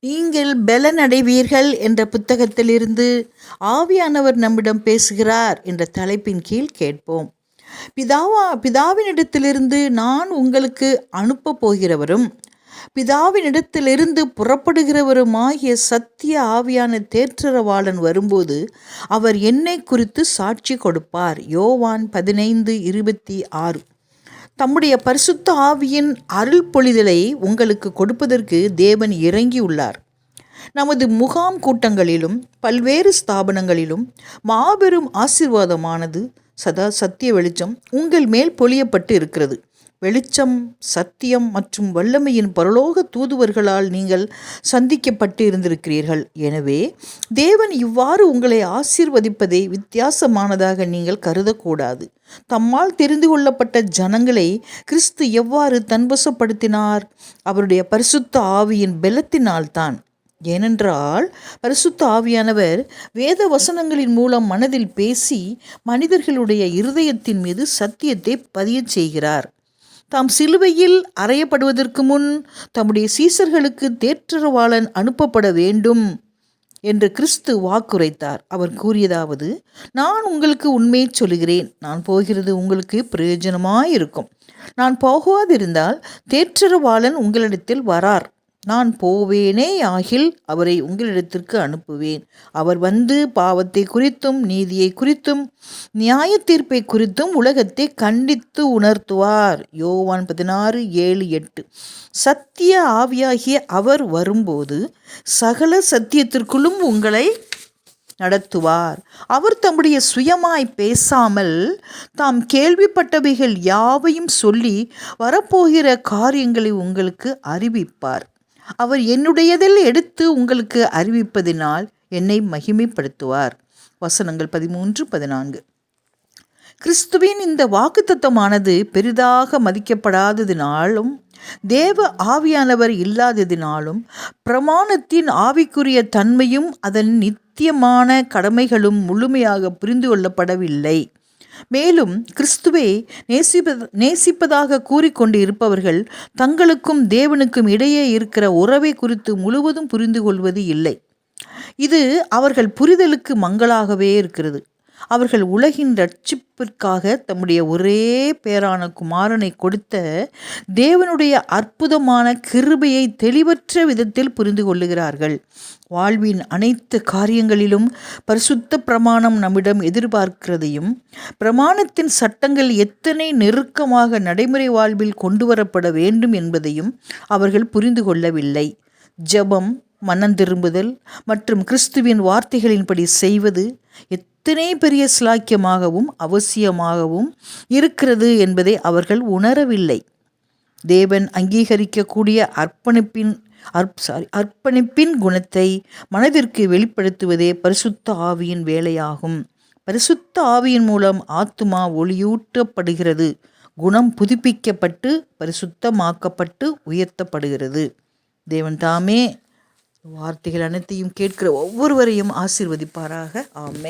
நீங்கள் பெலனடைவீர்கள் என்ற புத்தகத்திலிருந்து ஆவியானவர் நம்மிடம் பேசுகிறார் என்ற தலைப்பின் கீழ் கேட்போம். பிதாவா பிதாவினிடத்திலிருந்து நான் உங்களுக்கு அனுப்பப் போகிறவரும் பிதாவினிடத்திலிருந்து புறப்படுகிறவருமாகிய சத்திய ஆவியான தேற்றரவாளன் வரும்போது அவர் என்னை குறித்து சாட்சி கொடுப்பார். யோவான் பதினைந்து இருபத்தி ஆறு. தம்முடைய பரிசுத்த ஆவியின் அருள் பொழிதலை உங்களுக்கு கொடுப்பதற்கு தேவன் இறங்கியுள்ளார். நமது முகாம் கூட்டங்களிலும் பல்வேறு ஸ்தாபனங்களிலும் மாபெரும் ஆசீர்வாதமானது சதா சத்திய வெளிச்சம் உங்கள் மேல் பொழியப்பட்டு இருக்கிறது. வெளிச்சம் சத்தியம் மற்றும் வல்லமையின் பரலோக தூதுவர்களால் நீங்கள் சந்திக்கப்பட்டு இருந்திருக்கிறீர்கள் எனவே தேவன் இவ்வாறு உங்களை ஆசீர்வதிப்பதை வித்தியாசமானதாக நீங்கள் கருதக்கூடாது. தம்மால் தெரிந்து கொள்ளப்பட்ட ஜனங்களை கிறிஸ்து எவ்வாறு தன்வசப்படுத்தினார் அவருடைய பரிசுத்த ஆவியின் பலத்தினால்தான். ஏனென்றால் பரிசுத்த ஆவியானவர் வேத வசனங்களின் மூலம் மனதில் பேசி மனிதர்களுடைய இருதயத்தின் மீது சத்தியத்தை பதியச் செய்கிறார். தாம் சிலுவையில் அறையப்படுவதற்கு முன் தம்முடைய சீசர்களுக்கு தேற்றரவாளன் அனுப்பப்பட வேண்டும் என்று கிறிஸ்து வாக்குரைத்தார். அவர் கூறியதாவது நான் உங்களுக்கு உண்மையை சொல்கிறேன் நான் போகிறது உங்களுக்கு பிரயோஜனமாயிருக்கும். நான் போகாதிருந்தால் தேற்றரவாளன் உங்களிடத்தில் வரார். நான் போவேனே ஆகில் அவரை உங்களிடத்திற்கு அனுப்புவேன். அவர் வந்து பாவத்தை குறித்தும் நீதியை குறித்தும் நியாய தீர்ப்பை குறித்தும் உலகத்தை கண்டித்து உணர்த்துவார். யோவான் பதினாறு ஏழு எட்டு. சத்திய ஆவியாகிய அவர் வரும்போது சகல சத்தியத்திற்குள்ளும் உங்களை நடத்துவார். அவர் தம்முடைய சுயமாய் பேசாமல் தாம் கேள்விப்பட்டவைகள் யாவையும் சொல்லி வரப்போகிற காரியங்களை உங்களுக்கு அறிவிப்பார். அவர் என்னுடையதில் எடுத்து உங்களுக்கு அறிவிப்பதினால் என்னை மகிமைப்படுத்துவார். வசனங்கள் பதிமூன்று பதினான்கு. கிறிஸ்துவின் இந்த வாக்குத்தத்தமானது பெரிதாக மதிக்கப்படாததினாலும் தேவ ஆவியானவர் இல்லாததினாலும் பிரமாணத்தின் ஆவிக்குரிய தன்மையும் அதன் நித்தியமான கடமைகளும் முழுமையாக புரிந்து கொள்ளப்படவில்லை. மேலும் கிறிஸ்துவை நேசிப்ப நேசிப்பதாக கூறிக்கொண்டு இருப்பவர்கள் தங்களுக்கும் தேவனுக்கும் இடையே இருக்கிற உறவை குறித்து முழுவதும் புரிந்து கொள்வது இல்லை. இது அவர்கள் புரிதலுக்கு மங்களாகவே இருக்கிறது. அவர்கள் உலகின் ரட்சிப்பிற்காக தம்முடைய ஒரே பேரான குமாரனை கொடுத்த தேவனுடைய அற்புதமான கிருபையை தெளிவற்ற விதத்தில் புரிந்து கொள்ளுகிறார்கள். வாழ்வின் அனைத்து காரியங்களிலும் பரிசுத்த பிரமாணம் நம்மிடம் எதிர்பார்க்கிறதையும் பிரமாணத்தின் சட்டங்கள் எத்தனை நெருக்கமாக நடைமுறை வாழ்வில் கொண்டு வரப்பட வேண்டும் என்பதையும் அவர்கள் புரிந்து கொள்ளவில்லை. ஜபம் திரும்புதல் மற்றும் கிறிஸ்துவின் வார்த்தைகளின்படி செய்வது எத்தனை பெரிய சிலாக்கியமாகவும் அவசியமாகவும் இருக்கிறது என்பதை அவர்கள் உணரவில்லை. தேவன் அங்கீகரிக்கக்கூடிய அர்ப்பணிப்பின் அர்ப் சாரி அர்ப்பணிப்பின் குணத்தை மனதிற்கு வெளிப்படுத்துவதே பரிசுத்த ஆவியின் வேலையாகும். பரிசுத்த ஆவியின் மூலம் ஆத்மா ஒளியூட்டப்படுகிறது. குணம் புதுப்பிக்கப்பட்டு பரிசுத்தமாக்கப்பட்டு உயர்த்தப்படுகிறது. தேவன் தாமே வார்த்தைகள் அனைத்தையும் கேட்கிற ஒவ்வொருவரையும் ஆசிர்வதிப்பாராக. ஆமே